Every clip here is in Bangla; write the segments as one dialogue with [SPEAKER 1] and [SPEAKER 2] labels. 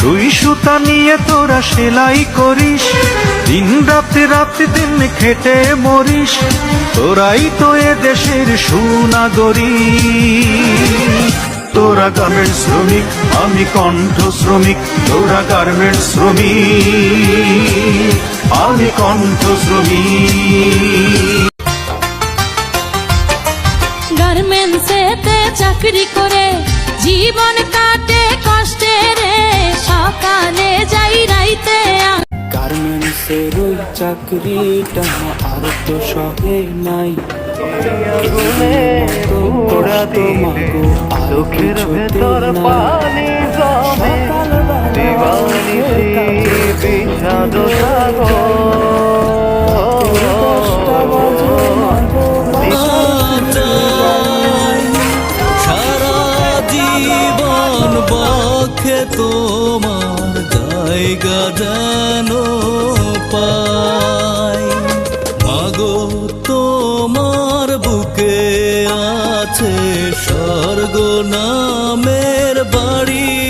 [SPEAKER 1] সুই সুতা নিয়ে তোরা সেলাই করিস। দিন রাতে রাতে দিন খেটে মরিস। তোরাই তো এ দেশের সুনাগরী তোরা গার্মেন্ট শ্রমিক, আমি কণ্ঠ শ্রমিক। তোরা গার্মেন্ট শ্রমিক, আমি কণ্ঠ শ্রমিক।
[SPEAKER 2] গার্মেন্টসেতে চাকরি করে, জীবন কাটে সকালে যাই রাইতে
[SPEAKER 3] গার্মেন্টসের ওই চাকরিটা আর তো সহে নাই। তোরা তো মাগো আর কিছুতে
[SPEAKER 4] তোমার জায়গা যেন পাই। মাগো তোমার বুকে আছে স্বর্গ নামের বাড়ি।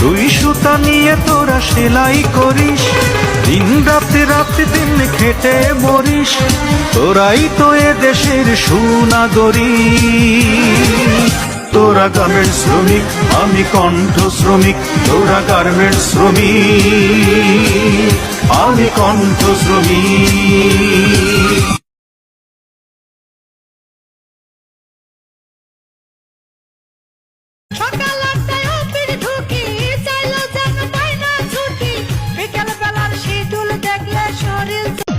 [SPEAKER 1] সুই সুতা নিয়ে তোরা সেলাই করিস। দিন রাতে রাতে দিন খেটে মরিস। তোরাই তো এ দেশের সুনাগরী তোরা গার্মেন্ট শ্রমিক, আমি কণ্ঠ শ্রমিক তোরা গার্মেন্ট শ্রমিক, আমি কণ্ঠ শ্রমিক Model